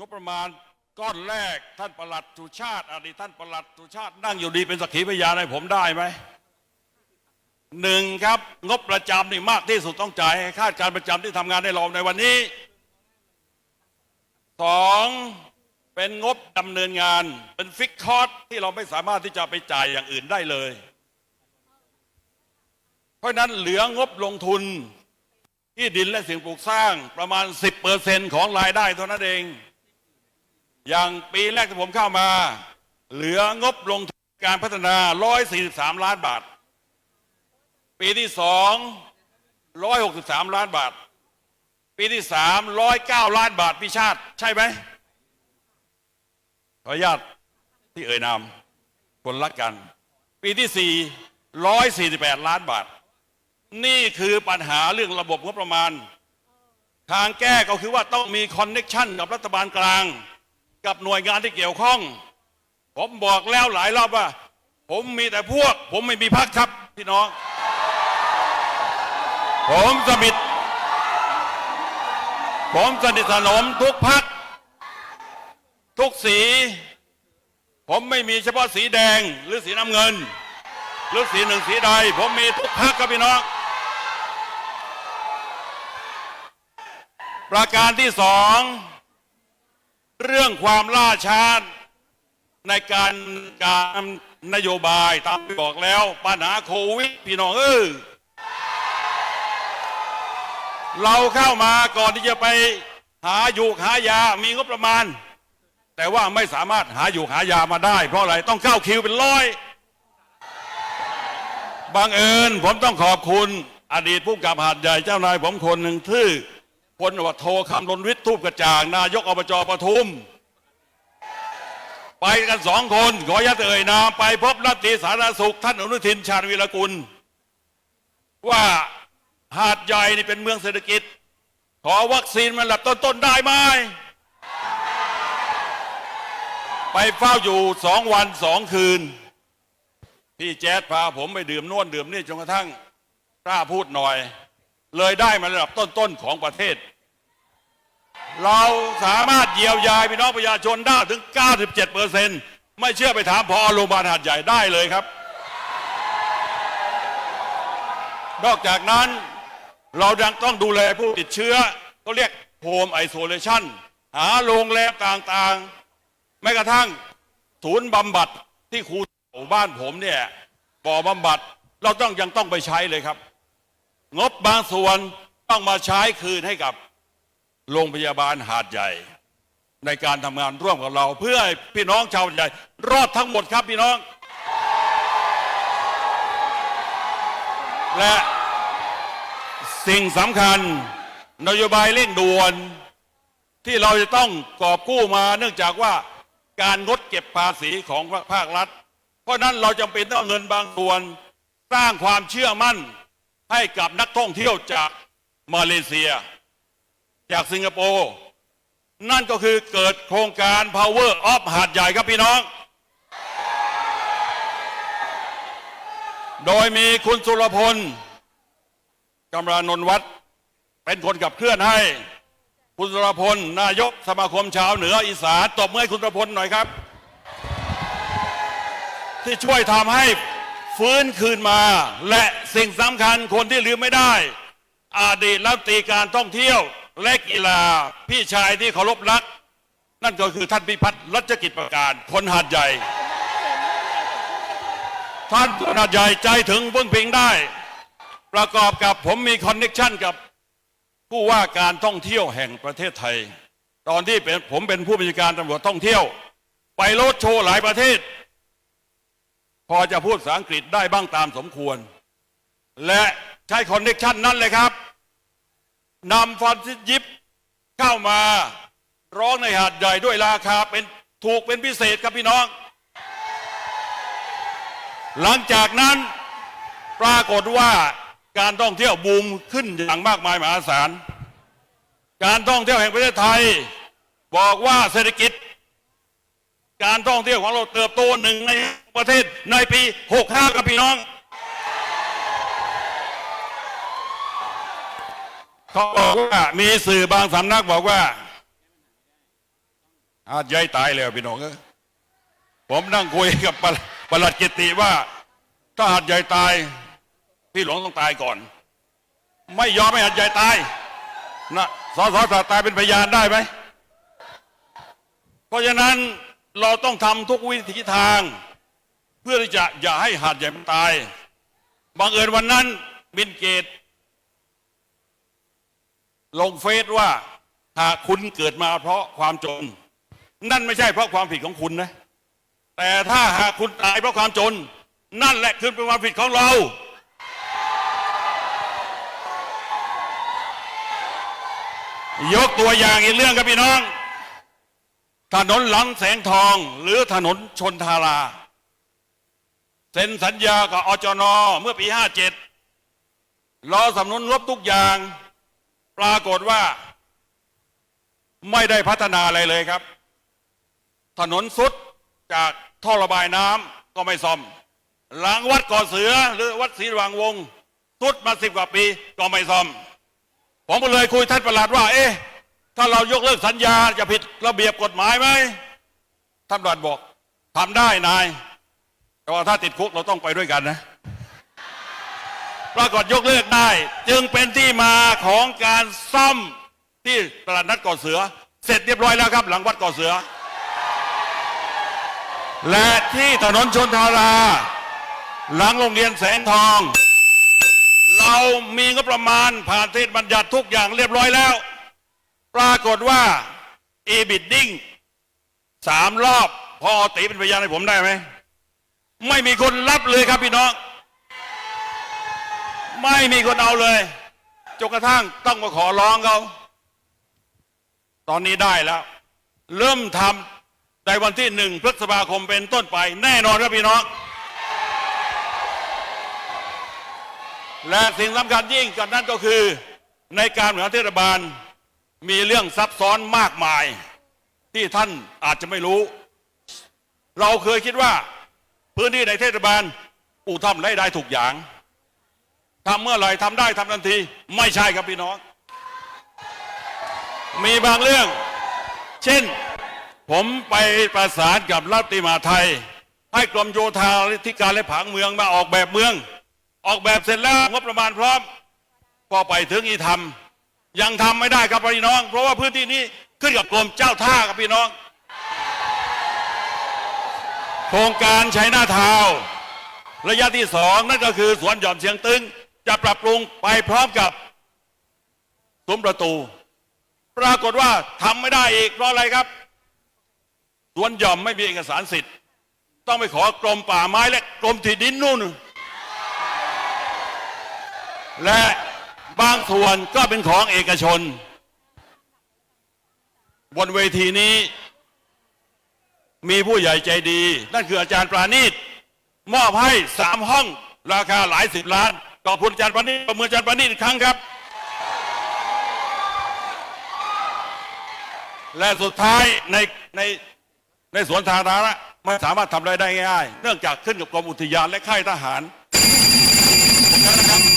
งบประมาณก้อนแรกท่านประหลัดสุชาติอดีตท่านประหลัดสุชาตินั่งอยู่ดีเป็นสักขีพยานให้ผมได้ไหมหนึ่งครับงบประจำนี่มากที่สุดต้องจ่ายให้ข้าการประจำที่ทำงานในรอในวันนี้สองเป็นงบดำเนินงานเป็นฟิกคอร์สที่เราไม่สามารถที่จะไปจ่ายอย่างอื่นได้เลย เพราะฉะนั้นเหลืองบลงทุนที่ดินและสิ่งปลูกสร้างประมาณ 10%ของรายได้เท่านั้นเอง อย่างปีแรกที่ผมเข้ามา เหลืองบลงทุนการพัฒนา 143 ล้านบาท ปีที่สอง163 ล้านบาท ปีที่สาม109 ล้านบาทพี่ชาติ ใช่ไหมขออนุญาตที่เอ่ยนามคนรักกัน ปีที่สี่148 ล้านบาท นี่คือปัญหาเรื่องระบบงบประมาณ ทางแก้ก็คือว่าต้องมีคอนเน็ชันกับรัฐบาลกลาง กับหน่วยงานที่เกี่ยวข้อง ผมบอกแล้วหลายรอบว่า ผมมีแต่พวก ผมไม่มีพักครับพี่น้อง ผมสมิทผมสนิทสนมทุกพัก ทุกสี ผมไม่มีเฉพาะสีแดงหรือสีน้ำเงิน หรือสีหนึ่งสีใด ผมมีทุกพักครับพี่น้อง ประการที่สอง เรื่องความล่าช้าในการการนโยบายตามที่บอกแล้วปัญหาโควิดพี่น้องเออเราเข้ามาก่อนที่จะไปหาอยู่หายา มีงบประมาณ แต่ว่าไม่สามารถหาอยู่หายามาได้ เพราะอะไรต้องเข้าคิวเป็นร้อยบังเอิญผมต้องขอบคุณอดีตผู้กำกับหาดใหญ่เจ้านายผมคนหนึ่งที่ พลวัตโทคำลนวิทย์ทูปกระจ่าง นายกอบจปทุม ไปกันสองคน ขออนุญาตเอ่ยนามไปพบรัฐตีสาธารณสุข ท่านอนุทินชาญวีรกุล ว่าหาดใหญ่นี่เป็นเมืองเศรษฐกิจ ขอวัคซีนมาหลับต้นๆได้ไหมไปเฝ้าอยู่สองวันสองคืน พี่แจ๊ดพาผมไปดื่มนวนดื่มนี่จนกระทั่งกล้าพูดหน่อย เลยได้มาระดับต้นๆของประเทศ เราสามารถเยียวยาพี่น้องประชาชนได้ถึง 97เปอร์เซ็นต์ไม่เชื่อไปถามพอโรงพยาบาลหาดใหญ่ได้เลยครับ นอกจากนั้นเรายังต้องดูแลผู้ติดเชื้อก็เรียกโฮมไอโซเลชันหาโรงแรมต่างๆ แม้กระทั่งศูนย์บำบัดที่ครูบ้านผมเนี่ยบ่อบำบัดเราต้องยังต้องไปใช้เลยครับ งบบางส่วนต้องมาใช้คืนให้กับโรงพยาบาลหาดใหญ่ ในการทำงานร่วมกับเรา เพื่อให้พี่น้องชาวใหญ่ รอดทั้งหมดครับพี่น้อง และสิ่งสำคัญนโยบายเร่งด่วน ที่เราจะต้องกอบกู้มา เนื่องจากว่าการงดเก็บภาษีของภาครัฐ เพราะนั้นเราจำเป็นต้องเอาเงินบางส่วน สร้างความเชื่อมั่น ให้กับนักท่องเที่ยวจากมาเลเซีย จากสิงคโปร์ นั่นก็คือเกิดโครงการ Power of หาดใหญ่ครับพี่น้อง โดยมีคุณสุรพลกำรานนวัดเป็นคนขับเคลื่อนให้ คุณสุรพล นายกสมาคมชาวเหนืออีสานตบมือให้คุณสุรพลหน่อยครับ ที่ช่วยทำให้ ฟื้นคืนมา และสิ่งสำคัญคนที่ลืมไม่ได้ อดีตรัฐตีการท่องเที่ยว และกีฬาพี่ชายที่เคารพรัก นั่นก็คือท่านพิพัฒน์รัชกิจประการ คนหาดใหญ่ ท่านคนหาดใหญ่ใจถึงพึ่งพิงได้ ประกอบกับผมมีคอนเน็ชันกับผู้ว่าการท่องเที่ยวแห่งประเทศไทย ตอนที่เป็นผมเป็นผู้บัญชาการตำรวจท่องเที่ยว ไปโลดโชว์หลายประเทศ พอจะพูดภาษาอังกฤษได้บ้างตามสมควร และใช้คอนเน็ชันนั้นเลยครับนำฟันซิยิปเข้ามาร้องในหาดใหญ่ด้วยราคาเป็นถูกเป็นพิเศษครับพี่น้อง หลังจากนั้นปรากฏว่าการท่องเที่ยวบูมขึ้นอย่างมากมายมหาศาล การท่องเที่ยวแห่งประเทศไทย บอกว่าเศรษฐกิจ การท่องเที่ยวของเราเติบโตหนึ่งใน ประเทศในปี 65 กับพี่น้อง เขาบอกว่ามีสื่อบางสำนักบอกว่าอาจย้ายตายเลยพี่น้องเอ้ยผมนั่งคุยกับปลัดปลัดกิติว่า ถ้าหาดใหญ่ตาย พี่หลวงต้องตายก่อน ไม่ยอมให้หาดใหญ่ตายนะสอสสตายเป็นพยานได้ไหมเพราะฉะนั้นเราต้องทำทุกวิถีทาง เพื่อที่จะอย่าให้หาดใหญ่มันตายบังเอิญวันนั้นบินเกต ลงเฟซว่าหากคุณเกิดมาเพราะความจน นั่นไม่ใช่เพราะความผิดของคุณนะ แต่ถ้าหากคุณตายเพราะความจน นั่นแหละคือเป็นความผิดของเรา ยกตัวอย่างอีกเรื่องครับพี่น้อง ถนนหลังแสงทองหรือถนนชนทารา เซ็นสัญญากับอจนเมื่อปี 57รอสำนวนลบทุกอย่าง ปรากฏว่า ไม่ได้พัฒนาอะไรเลยครับ ถนนสุดจากท่อระบายน้ำก็ไม่ซ่อม หลังวัดก่อเสือหรือวัดศรีวังวงสุดมาสิบกว่าปีก็ไม่ซ่อม ผมก็เลยคุยท่านประหลัดว่า เอ๊ะ ถ้าเรายกเลิกสัญญาจะผิดระเบียบกฎหมายไหมท่านประหลัดบอกทำได้นาย แต่ว่าถ้าติดคุกเราต้องไปด้วยกันนะ ปรากฏยกเลิกได้ จึงเป็นที่มาของการซ่อมที่ตลาดนัดก่อเสือ เสร็จเรียบร้อยแล้วครับ หลังวัดก่อเสือ และที่ถนนชนทารา หลังโรงเรียนแสงทอง เรามีงบประมาณผ่านเทศบัญญัติทุกอย่างเรียบร้อยแล้ว ปรากฏว่า e b i d d i n g สามรอบพอตีเป็นพยานให้ผมได้ไหม ไม่มีคนรับเลยครับพี่น้อง ไม่มีคนเอาเลยจนกระทั่งต้องมาขอร้องเขาตอนนี้ได้แล้ว เริ่มทำในวันที่หนึ่งพฤษภาคมเป็นต้นไป แน่นอนครับพี่น้อง และสิ่งสำคัญยิ่งกันนั้นก็คือ ในการบริหารเทศบาลมีเรื่องซับซ้อนมากมาย ที่ท่านอาจจะไม่รู้ เราเคยคิดว่า พื้นที่ในเทศบาลอู่ทำได้ได้ถูกอย่างทำเมื่อไหร่ทำได้ทำทันที ไม่ใช่ครับพี่น้อง มีบางเรื่อง เช่น ผมไปประสานกับรัฐมนตรีมาไทย ให้กรมโยธาธิการและผังเมืองมาออกแบบเมือง ออกแบบเสร็จแล้วงบประมาณพร้อมพอไปถึงอีทำยังทำไม่ได้ครับพี่น้อง เพราะว่าพื้นที่นี้ขึ้นกับกรมเจ้าท่าครับพี่น้อง โครงการใช้หน้าทาว ระยะที่สองนั่นก็คือสวนหย่อมเชียงตึง จะปรับปรุงไปพร้อมกับซุ้มประตู ปรากฏว่าทำไม่ได้อีกเพราะอะไรครับ สวนหย่อมไม่มีเอกสารสิทธิ์ ต้องไปขอกรมป่าไม้และกรมที่ดินนู่น และบางส่วนก็เป็นของเอกชน บนเวทีนี้ มีผู้ใหญ่ใจดี นั่นคืออาจารย์ปราณีตมอบให้สามห้องราคาหลายสิบล้านขอบคุณอาจารย์ปราณีตประเมินอาจารย์ปราณีตอีกครั้งครับ และสุดท้ายในในในสวนสาธารณะไม่สามารถทำอะไรได้ง่าย เนื่องจากขึ้นกับกรมอุทยานและค่ายทหารผมนะครับ